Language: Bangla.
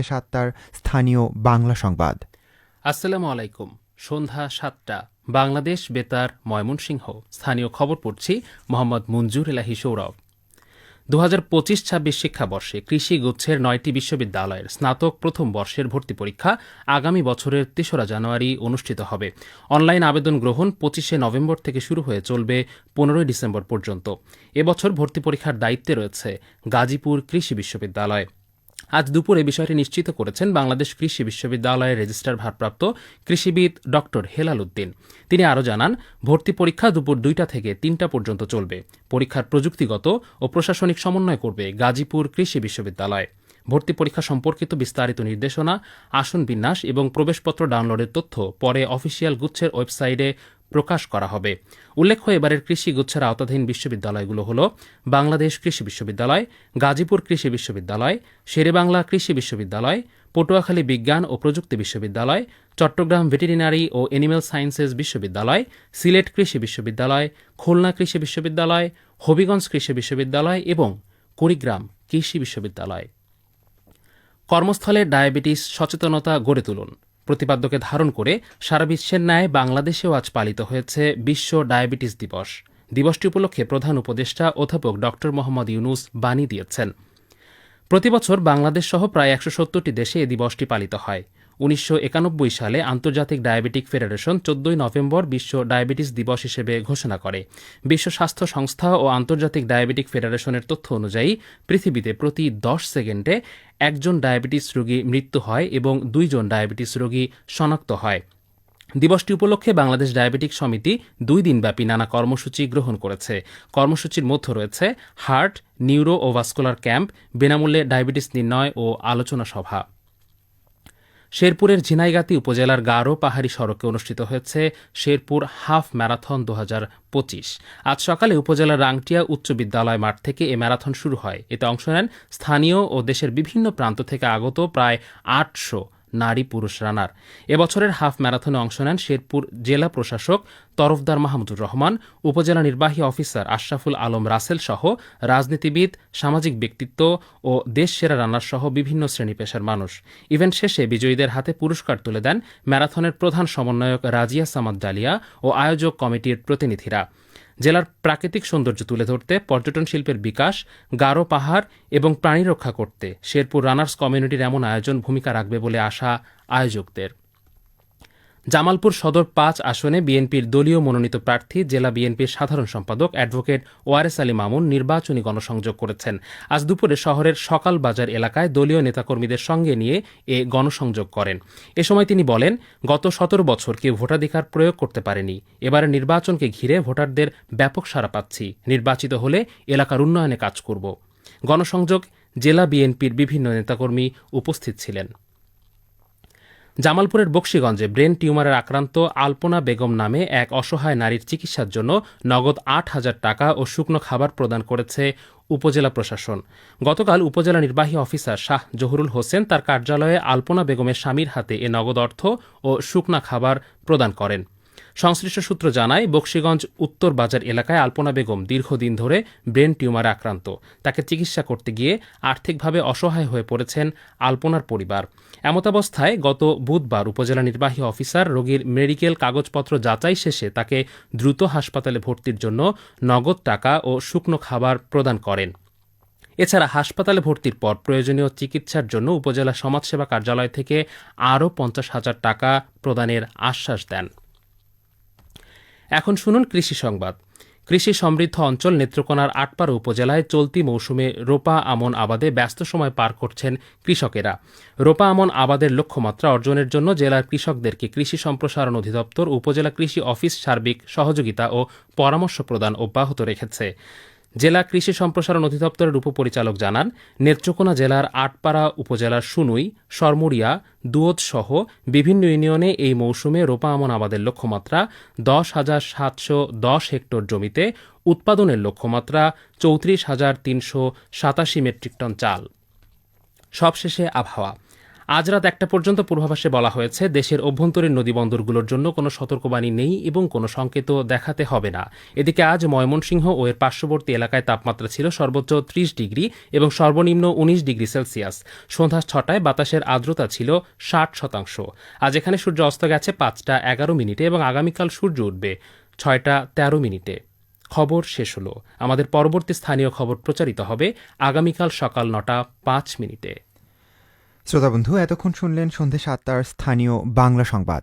সাতটার স্থানীয় বাংলা সংবাদ। আসসালামু আলাইকুম। সন্ধ্যা সাতটা, বাংলাদেশ বেতার, ময়মনসিংহ। স্থানীয় খবর পড়ছি মোহাম্মদ মঞ্জুর এলাহি সৌরভ। দু হাজার পঁচিশ ছাব্বিশ শিক্ষাবর্ষে কৃষি গুচ্ছের নয়টি বিশ্ববিদ্যালয়ের স্নাতক প্রথম বর্ষের ভর্তি পরীক্ষা আগামী বছরের তেসরা জানুয়ারি অনুষ্ঠিত হবে। অনলাইন আবেদন গ্রহণ পঁচিশে নভেম্বর থেকে শুরু হয়ে চলবে পনেরোই ডিসেম্বর পর্যন্ত। এবছর ভর্তি পরীক্ষার দায়িত্বে রয়েছে গাজীপুর কৃষি বিশ্ববিদ্যালয়। আজ দুপুরে বিষয়টি নিশ্চিত করেছেন বাংলাদেশ কৃষি বিশ্ববিদ্যালয়ের রেজিস্ট্রার ভারপ্রাপ্ত কৃষিবিদ ডক্টর হেলাল উদ্দিন। তিনি আরও জানান, ভর্তি পরীক্ষা দুপুর দুইটা থেকে তিনটা পর্যন্ত চলবে। পরীক্ষার প্রযুক্তিগত ও প্রশাসনিক সমন্বয় করবে গাজীপুর কৃষি বিশ্ববিদ্যালয়। ভর্তি পরীক্ষা সম্পর্কিত বিস্তারিত নির্দেশনা, আসন বিন্যাস এবং প্রবেশপত্র ডাউনলোডের তথ্য পরে অফিসিয়াল গুচ্ছের ওয়েবসাইটে প্রকাশ করা হবে। উল্লেখ্য, এবারের কৃষি গুচ্ছের আওতাধীন বিশ্ববিদ্যালয়গুলো হল বাংলাদেশ কৃষি বিশ্ববিদ্যালয়, গাজীপুর কৃষি বিশ্ববিদ্যালয়, শেরেবাংলা কৃষি বিশ্ববিদ্যালয়, পটুয়াখালী বিজ্ঞান ও প্রযুক্তি বিশ্ববিদ্যালয়, চট্টগ্রাম ভেটেরিনারি ও এনিম্যাল সায়েন্সেস বিশ্ববিদ্যালয়, সিলেট কৃষি বিশ্ববিদ্যালয়, খুলনা কৃষি বিশ্ববিদ্যালয়, হবিগঞ্জ কৃষি বিশ্ববিদ্যালয় এবং কুড়িগ্রাম কৃষি বিশ্ববিদ্যালয়। কর্মস্থলে ডায়াবেটিস সচেতনতা গড়ে তুলুন। প্রতিপাদ্যকে ধারণ করে সারা বিশ্বের ন্যায় বাংলাদেশেও আজ পালিত হয়েছে বিশ্ব ডায়াবেটিস দিবস। দিবসটি উপলক্ষে প্রধান উপদেষ্টা অধ্যাপক ড মোহাম্মদ ইউনুস বাণী দিয়েছেন। প্রতিবছর বাংলাদেশ সহ প্রায় একশো সত্তরটি দেশে এ দিবসটি পালিত হয়। উনিশশো একানব্বই সালে আন্তর্জাতিক ডায়াবেটিক ফেডারেশন চোদ্দই নভেম্বর বিশ্ব ডায়াবেটিস দিবস হিসেবে ঘোষণা করে। বিশ্ব স্বাস্থ্য সংস্থা ও আন্তর্জাতিক ডায়াবেটিক ফেডারেশনের তথ্য অনুযায়ী, পৃথিবীতে প্রতি দশ সেকেন্ডে একজন ডায়াবেটিস রোগী মৃত্যু হয় এবং দুইজন ডায়াবেটিস রোগী শনাক্ত হয়। দিবসটি উপলক্ষে বাংলাদেশ ডায়াবেটিক সমিতি দুই দিনব্যাপী নানা কর্মসূচি গ্রহণ করেছে। কর্মসূচির মধ্যে রয়েছে হার্ট নিউরো ও ভাস্কুলার ক্যাম্প, বিনামূল্যে ডায়াবেটিস নির্ণয় ও আলোচনা সভা। শেরপুরের ঝিনাইগাতি উপজেলার গারো পাহাড়ি সড়কে অনুষ্ঠিত হয়েছে শেরপুর হাফ ম্যারাথন দু পঁচিশ। আজ সকালে উপজেলার রাংটিয়া উচ্চ বিদ্যালয় মাঠ থেকে এ ম্যারাথন শুরু হয়। এতে অংশ নেন স্থানীয় ও দেশের বিভিন্ন প্রান্ত থেকে আগত প্রায় আটশো নারী পুরুষ রানার। এবছরের হাফ ম্যারাথনে অংশ নেন শেরপুর জেলা প্রশাসক তরফদার মাহমুদুর রহমান, উপজেলা নির্বাহী অফিসার আশরাফুল আলম রাসেল সহ রাজনীতিবিদ, সামাজিক ব্যক্তিত্ব ও দেশ সেরা রানার সহ বিভিন্ন শ্রেণি পেশার মানুষ। ইভেন্ট শেষে বিজয়ীদের হাতে পুরস্কার তুলে দেন ম্যারাথনের প্রধান সমন্বয়ক রাজিয়া সামাদ ডালিয়া ও আয়োজক কমিটির প্রতিনিধিরা। জেলার প্রাকৃতিক সৌন্দর্য তুলে ধরতে, পর্যটন শিল্পের বিকাশ, গারো পাহাড় এবং প্রাণী রক্ষা করতে। শেরপুর রানার্স কমিউনিটির এমন আয়োজন ভূমিকা রাখবে বলে আশা আয়োজকদের। জামালপুর সদর পাঁচ আসনে বিএনপির দলীয় মনোনীত প্রার্থী, জেলা বিএনপির সাধারণ সম্পাদক অ্যাডভোকেট ওয়ারেস আলী মামুন নির্বাচনী গণসংযোগ করেছেন। আজ দুপুরে শহরের সকাল বাজার এলাকায় দলীয় নেতাকর্মীদের সঙ্গে নিয়ে এ গণসংযোগ করেন। এ সময় তিনি বলেন, গত সতেরো বছর কেউ ভোটাধিকার প্রয়োগ করতে পারেনি। এবারে নির্বাচনকে ঘিরে ভোটারদের ব্যাপক সাড়া পাচ্ছি। নির্বাচিত হলে এলাকার উন্নয়নে কাজ করব। গণসংযোগ, জেলা বিএনপির বিভিন্ন নেতাকর্মী উপস্থিত ছিলেন। জামালপুরের বক্সিগঞ্জে ব্রেন টিউমারের আক্রান্ত আলপনা বেগম নামে এক অসহায় নারীর চিকিৎসার জন্য নগদ আট হাজার টাকা ও শুকনো খাবার প্রদান করেছে উপজেলা প্রশাসন। গতকাল উপজেলা নির্বাহী অফিসার শাহ জহুরুল হোসেন তার কার্যালয়ে আলপনা বেগমের স্বামীর হাতে এ নগদ অর্থ ও শুকনা খাবার প্রদান করেন। সংশ্লিষ্ট সূত্র জানায়, বক্সিগঞ্জ উত্তর বাজার এলাকায় আলপনা বেগম দীর্ঘদিন ধরে ব্রেন টিউমারে আক্রান্ত। তাকে চিকিৎসা করতে গিয়ে আর্থিকভাবে অসহায় হয়ে পড়েছেন আলপনার পরিবার। এমতাবস্থায় গত বুধবার উপজেলা নির্বাহী অফিসার রোগীর মেডিকেল কাগজপত্র যাচাই শেষে তাকে দ্রুত হাসপাতালে ভর্তির জন্য নগদ টাকা ও শুকনো খাবার প্রদান করেন। এছাড়া হাসপাতালে ভর্তির পর প্রয়োজনীয় চিকিৎসার জন্য উপজেলা সমাজসেবা কার্যালয় থেকে আরও পঞ্চাশ হাজার টাকা প্রদানের আশ্বাস দেন। এখন শুনুন কৃষি সংবাদ। কৃষি সমৃদ্ধ অঞ্চল নেত্রকোনার আটপাড়া উপজেলায় চলতি মৌসুমে রোপা আমন আবাদে ব্যস্ত সময় পার করছেন কৃষকেরা। রোপা আমন আবাদের লক্ষ্যমাত্রা অর্জনের জন্য জেলার কৃষকদেরকে কৃষি সম্প্রসারণ অধিদপ্তর, উপজেলা কৃষি অফিস সার্বিক সহযোগিতা ও পরামর্শ প্রদান অব্যাহত রেখেছে। জেলা কৃষি সম্প্রসারণ অধিদপ্তরের উপপরিচালক জানান, নেত্রকোনা জেলার আটপাড়া উপজেলার সুনুই সরমুরিয়া সহ বিভিন্ন ইউনিয়নে এই মৌসুমে রোপা আমন আবাদের লক্ষ্যমাত্রা দশ হাজার সাতশো দশ হেক্টর জমিতে, উৎপাদনের লক্ষ্যমাত্রা চৌত্রিশ হাজার তিনশো সাতাশি মেট্রিক টন চাল। সবশেষে আবহাওয়া। আজ রাত একটা পর্যন্ত পূর্বাভাসে বলা হয়েছে, দেশের অভ্যন্তরীণ নদীবন্দরগুলোর জন্য কোনো সতর্কবাণী নেই এবং কোনো সংকেত দেখাতে হবে না। এদিকে আজ ময়মনসিংহ ও এর পার্শ্ববর্তী এলাকায় তাপমাত্রা ছিল সর্বোচ্চ ত্রিশ ডিগ্রি এবং সর্বনিম্ন উনিশ ডিগ্রি সেলসিয়াস। সন্ধ্যা ছটায় বাতাসের আর্দ্রতা ছিল ষাট শতাংশ। আজ এখানে সূর্য অস্ত গেছে পাঁচটা এগারো মিনিটে এবং আগামীকাল সূর্য উঠবে ছয়টা তেরো মিনিটে। খবর শেষ হলো। আমাদের পরবর্তী স্থানীয় খবর প্রচারিত হবে আগামীকাল সকাল নটা পাঁচ মিনিটে। শ্রোতা বন্ধু এতক্ষণ শুনলেন সন্ধে সাতটার স্থানীয় বাংলা সংবাদ।